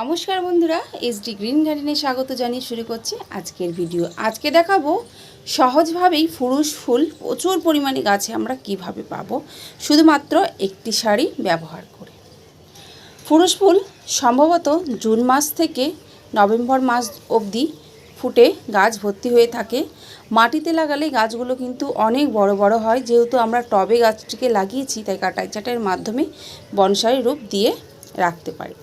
নমস্কার বন্ধুরা SD green গার্ডেনে স্বাগত জানিয়ে শুরু করছি আজকের ভিডিও আজকে দেখাবো সহজভাবেই ফুরুষ ফুল প্রচুর পরিমাণে গাছে আমরা কীভাবে পাবো? শুধুমাত্র একটি শাড়ি ব্যবহার করে। ফুরুষ ফুল সম্ভবত জুন মাস থেকে নভেম্বর মাস অবধি ফুটে গাছ ভর্তি হয়ে থাকে। মাটিতে লাগালে গাছগুলো কিন্তু অনেক বড় বড় হয়। যেহেতু আমরা টবে গাছটিকে লাগিয়েছি, তাই কাটাই চাটাইয়ের মাধ্যমে বনসাই রূপ দিয়ে রাখতে পারি।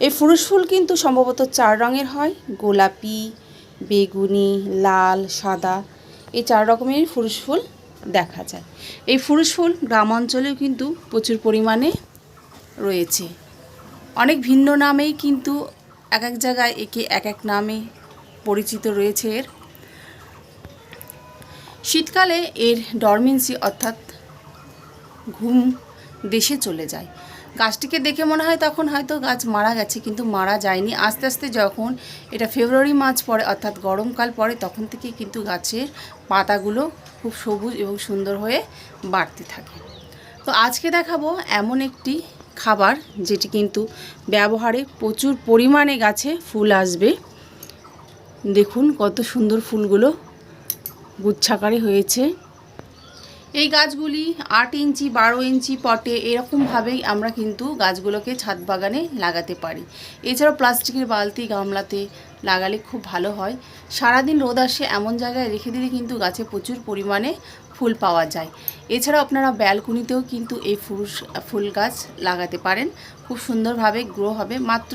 এই ফুরুষ ফুল কিন্তু সম্ভবত চার রঙের হয়। গোলাপি, বেগুনি, লাল, সাদা এই চার রকমের ফুরুষ ফুল দেখা যায়। এই ফুরুষ ফুল গ্রাম অঞ্চলেও কিন্তু প্রচুর পরিমাণে রয়েছে। অনেক ভিন্ন নামেই কিন্তু এক এক জায়গায় একে এক এক নামে পরিচিত রয়েছে এর। শীতকালে এর ডরমেন্সি অর্থাৎ ঘুম দেশে চলে যায়। গাছটিকে দেখে মনে হয় তখন হয়তো গাছ মারা গেছে, কিন্তু মারা যায়নি। আস্তে আস্তে যখন এটা ফেব্রুয়ারি মার্চ পরে, অর্থাৎ গরমকাল পরে, তখন থেকে কিন্তু গাছের পাতাগুলো খুব সবুজ এবং সুন্দর হয়ে বাড়তে থাকে। তো আজকে দেখাবো এমন একটি খাবার যেটি কিন্তু ব্যবহারে প্রচুর পরিমাণে গাছে ফুল আসবে। দেখুন কত সুন্দর ফুলগুলো গুচ্ছাকারে হয়েছে। এই গাছগুলি আট ইঞ্চি, বারো ইঞ্চি পটে এরকমভাবেই আমরা কিন্তু গাছগুলোকে ছাদ বাগানে লাগাতে পারি। এছাড়াও প্লাস্টিকের বালতি গামলাতে লাগালে খুব ভালো হয়। সারাদিন রোদ আসে এমন জায়গায় রেখে দিলে কিন্তু গাছে প্রচুর পরিমাণে ফুল পাওয়া যায়। এছাড়াও আপনারা ব্যালকনিতেও কিন্তু এই ফুল ফুল গাছ লাগাতে পারেন। খুব সুন্দরভাবে গ্রো হবে। মাত্র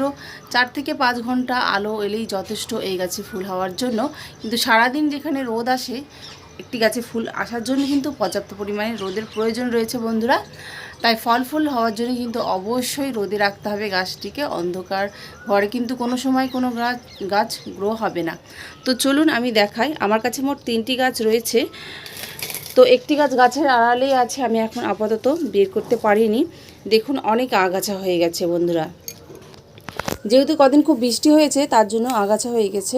চার থেকে পাঁচ ঘণ্টা আলো এলেই যথেষ্ট এই গাছে ফুল হওয়ার জন্য। কিন্তু সারাদিন যেখানে রোদ আসে একটি গাছে ফুল আসার জন্য কিন্তু পর্যাপ্ত পরিমাণে রোদের প্রয়োজন রয়েছে বন্ধুরা। তাই ফল ফুল হওয়ার জন্য কিন্তু অবশ্যই রোদে রাখতে হবে গাছটিকে। অন্ধকার ঘরে কিন্তু কোনো সময় কোনো গাছ গাছ গ্রো হবে না। তো চলুন আমি দেখাই। আমার কাছে মোট তিনটি গাছ রয়েছে। তো একটি গাছ গাছের আড়ালেই আছে, আমি এখন আপাতত বের করতে পারিনি। দেখুন, অনেক আগাছা হয়ে গেছে বন্ধুরা। যেহেতু কদিন খুব বৃষ্টি হয়েছে, তার জন্য আগাছা হয়ে গেছে।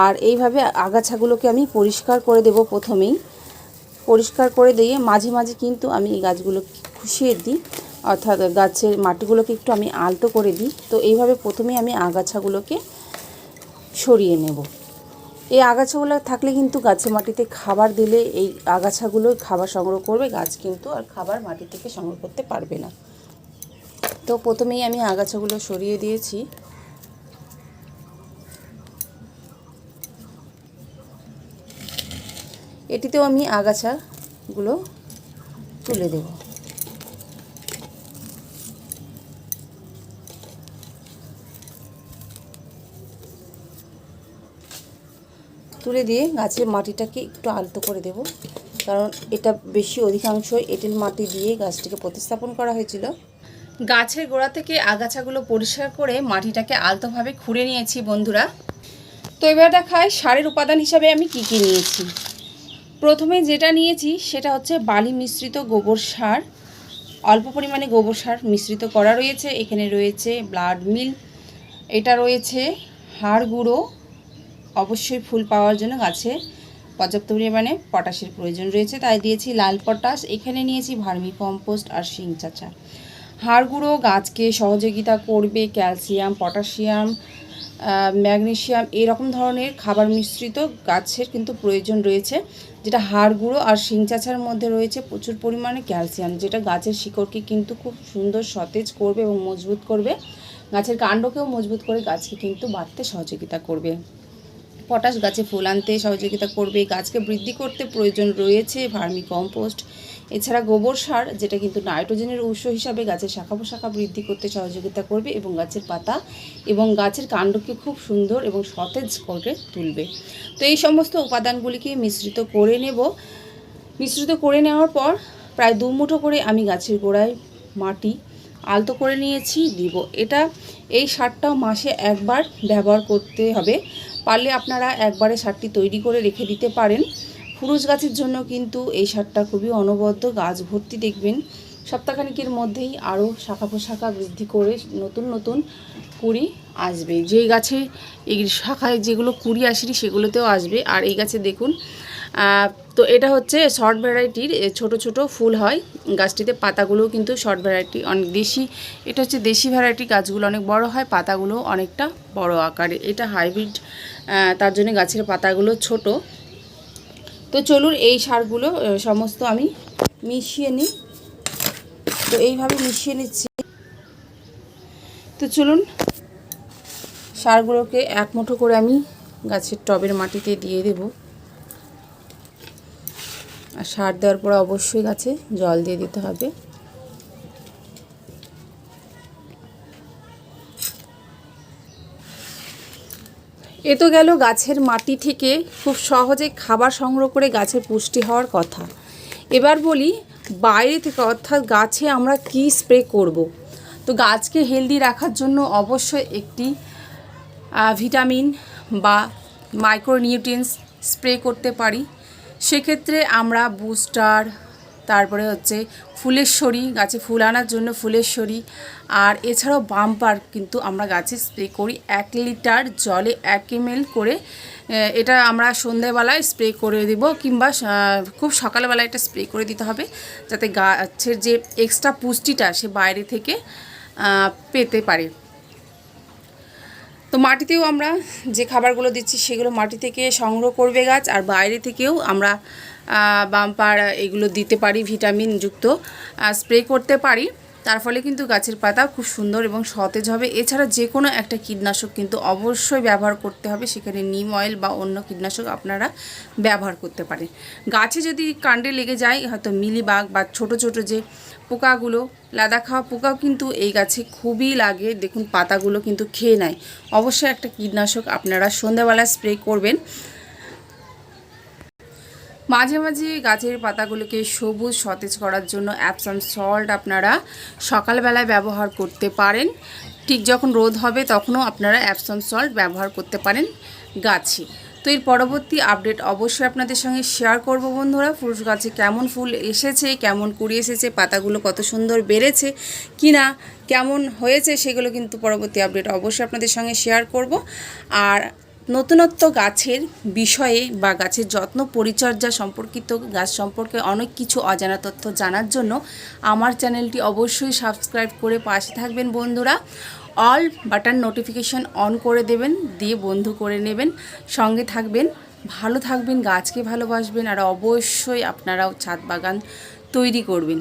আর এইভাবে আগাছাগুলোকে আমি পরিষ্কার করে দেব প্রথমেই। পরিষ্কার করে দিয়ে মাঝে মাঝে কিন্তু আমি এই গাছগুলো খুশিয়ে দিই, অর্থাৎ গাছের মাটিগুলোকে একটু আমি আলতো করে দিই। তো এইভাবে প্রথমেই আমি আগাছাগুলোকে সরিয়ে নেব। এই আগাছাগুলো থাকলে কিন্তু গাছের মাটিতে খাবার দিলে এই আগাছাগুলো খাবার সংগ্রহ করবে, গাছ কিন্তু আর খাবার মাটি থেকে সংগ্রহ করতে পারবে না। তো প্রথমেই আমি আগাছাগুলো সরিয়ে দিয়েছি। এটিতেও আমি আগাছাগুলো তুলে দেব। তুলে দিয়ে গাছের মাটিটাকে একটু আলতো করে দেব, কারণ এটা বেশি অধিকাংশ এঁটেল মাটি দিয়ে গাছটিকে প্রতিস্থাপন করা হয়েছিল। গাছের গোড়া থেকে আগাছাগুলো পরিষ্কার করে মাটিটাকে আলতোভাবে খুঁড়ে নিয়েছি, বন্ধুরা। তো এবার দেখায় সারের উপাদান হিসাবে আমি কি কি নিয়েছি। প্রথমে যেটা নিয়েছি সেটা হচ্ছে বালি মিশ্রিত গোবর সার। অল্প পরিমাণে গোবর সার মিশ্রিত করা রয়েছে, এখানে রয়েছে ব্লাড মিল, এটা রয়েছে হাড় গুঁড়ো, অবশ্যই ফুল পাওয়ার জন্য গাছে পর্যাপ্ত পরিমাণে পটাশের প্রয়োজন রয়েছে, তাই দিয়েছি লাল পটাশ, এখানে নিয়েছি ভার্মি কম্পোস্ট আর শিং চাচা। হাড় গুঁড়ো গাছকে সহযোগিতা করবে ক্যালসিয়াম, পটাশিয়াম ম্যাগনেশিয়াম, এরকম ধরনের খাবার মিশ্রিত গাছের কিন্তু প্রয়োজন রয়েছে, যেটা হাড় গুঁড়ো আর শিং চাচার মধ্যে রয়েছে প্রচুর পরিমাণে ক্যালসিয়াম, যেটা গাছের শিকড়কে কিন্তু খুব সুন্দর সতেজ করবে এবং মজবুত করবে। গাছের কাণ্ডকেও মজবুত করে গাছকে কিন্তু বাড়তে সহযোগিতা করবে। পটাশ গাছে ফুল আনতে সহযোগিতা করবে, গাছকে বৃদ্ধি করতে প্রয়োজন রয়েছে ভার্মি কম্পোস্ট এছাড়া গোবর সার, যেটা কিন্তু নাইট্রোজেনের উৎস হিসাবে গাছের শাখা পোশাখা বৃদ্ধি করতে সহযোগিতা করবে এবং গাছের পাতা এবং গাছের কাণ্ডকে খুব সুন্দর এবং সতেজ করে তুলবে। তো এই সমস্ত উপাদানগুলিকে মিশ্রিত করে নেব। মিশ্রিত করে নেওয়ার পর প্রায় দু মুঠো করে আমি গাছের গোড়ায় মাটি আলতো করে নিয়েছি, দিব। এটা এই সারটাও মাসে একবার ব্যবহার করতে হবে। পারলে আপনারা একবারে সারটি তৈরি করে রেখে দিতে পারেন। ফুরুজ গাছের জন্য কিন্তু এই সারটা খুবই অনবদ্য। গাছ ভর্তি দেখবেন। সপ্তাহখানিকের মধ্যেই আরও শাখা পোশাখা বৃদ্ধি করে নতুন নতুন কুড়ি আসবে। যেই গাছে এই শাখায় যেগুলো কুড়ি আসেনি সেগুলোতেও আসবে। আর এই গাছে দেখুন তো এটা হচ্ছে শর্ট ভ্যারাইটির ছোট ছোট ফুল হয়। গাছটিতে পাতাগুলোও কিন্তু শর্ট ভ্যারাইটি, অনেক দেশি, এটা হচ্ছে দেশি ভ্যারাইটি, গাছগুলো অনেক বড় হয় পাতাগুলো অনেকটা বড় আকারে। এটা হাইব্রিড তার জন্য গাছের পাতাগুলো ছোট। তো চলুন এই সারগুলো সমস্ত আমি মিশিয়ে নিই। তো এইভাবে মিশিয়ে নিচ্ছি। তো চলুন সারগুলোকে এক মুঠো করে আমি গাছের টবের মাটিতে দিয়ে দেব। আর সার দেওয়ার পর অবশ্যই গাছে জল দিয়ে দিতে হবে। এ তো গেল গাছের মাটি থেকে খুব সহজে খাবার সংগ্রহ করে গাছের পুষ্টি হওয়ার কথা এবার বলি, বাইরে থেকে অর্থাৎ গাছে আমরা কি স্প্রে করব। তো গাছকে হেলদি রাখার জন্য অবশ্যই একটি ভিটামিন বা মাইক্রোনিউট্রিয়েন্টস স্প্রে করতে পারি সেক্ষেত্রে আমরা বুস্টার তারপরে হচ্ছে ফুলেশ্বরী, গাছে ফুল আনার জন্য ফুলেশ্বরী। আর এছাড়াও বাম্পার কিন্তু আমরা গাছে স্প্রে করি এক লিটার জলে এক এমএল করে। এটা আমরা সন্ধেবেলায় স্প্রে করে দিব কিংবা খুব সকালবেলায় এটা স্প্রে করে দিতে হবে যাতে গাছের যে এক্সট্রা পুষ্টিটা সে বাইরে থেকে পেতে পারে। তো মাটিতেও আমরা যে খাবারগুলো দিচ্ছি সেগুলো মাটি থেকে সংগ্রহ করবে গাছ, আর বাইরে থেকেও আমরা বাম্পার এগুলো দিতে পারি, ভিটামিন যুক্ত স্প্রে করতে পারি। তার ফলে কিন্তু গাছের পাতা খুব সুন্দর এবং সতেজ হবে। এছাড়া যে কোনো একটা কীটনাশক কিন্তু অবশ্যই ব্যবহার করতে হবে। সেখানে নিম অয়েল বা অন্য কীটনাশক আপনারা ব্যবহার করতে পারেন। গাছে যদি কাণ্ডে লেগে যায়, হয়তো মিলিবাগ বা ছোট ছোট যে পোকাগুলো লাদা খাওয়া পোকাও কিন্তু এই গাছে খুবই লাগে। দেখুন, পাতাগুলো কিন্তু খেয়ে নেয়। অবশ্যই একটা কীটনাশক আপনারা সন্ধ্যাবেলা স্প্রে করবেন। মাঝে মাঝে গাছের পাতাগুলোকে সবুজ, সতেজ করার জন্য অ্যাপসাম সল্ট আপনারা সকালবেলায় ব্যবহার করতে পারেন। ঠিক যখন রোদ হবে তখনও আপনারা অ্যাপসাম সল্ট ব্যবহার করতে পারেন গাছে। তো এর পরবর্তী আপডেট অবশ্যই আপনাদের সঙ্গে শেয়ার করব বন্ধুরা। ফুল গাছে কেমন ফুল এসেছে, কেমন কুড়ি এসেছে, পাতাগুলো কত সুন্দর বেড়েছে কি না কেমন হয়েছে, সেগুলো কিন্তু পরবর্তী আপডেট অবশ্যই আপনাদের সঙ্গে শেয়ার করব। আর নতুনত্ব গাছের বিষয়ে বা গাছের যত্ন পরিচর্যা সম্পর্কিত গাছ সম্পর্কে অনেক কিছু অজানা তথ্য জানার জন্য আমার চ্যানেলটি অবশ্যই সাবস্ক্রাইব করে পাশে থাকবেন বন্ধুরা। অল বাটন নোটিফিকেশন অন করে দেবেন, দিয়ে বন্ধু করে নেবেন। সঙ্গে থাকবেন, ভালো থাকবেন, গাছকে ভালোবাসবেন, আর অবশ্যই আপনারাও ছাদ বাগান তৈরি করবেন।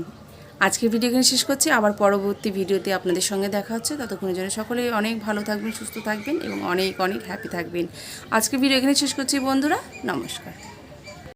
আজকের ভিডিও এখানে শেষ করছি। আবার পরবর্তী ভিডিওতে আপনাদের সঙ্গে দেখা হচ্ছে। ততক্ষণের জন্য সকলে অনেক ভালো থাকবেন, সুস্থ থাকবেন এবং অনেক অনেক হ্যাপি থাকবেন। আজকের ভিডিও এখানে শেষ করছি বন্ধুরা, নমস্কার।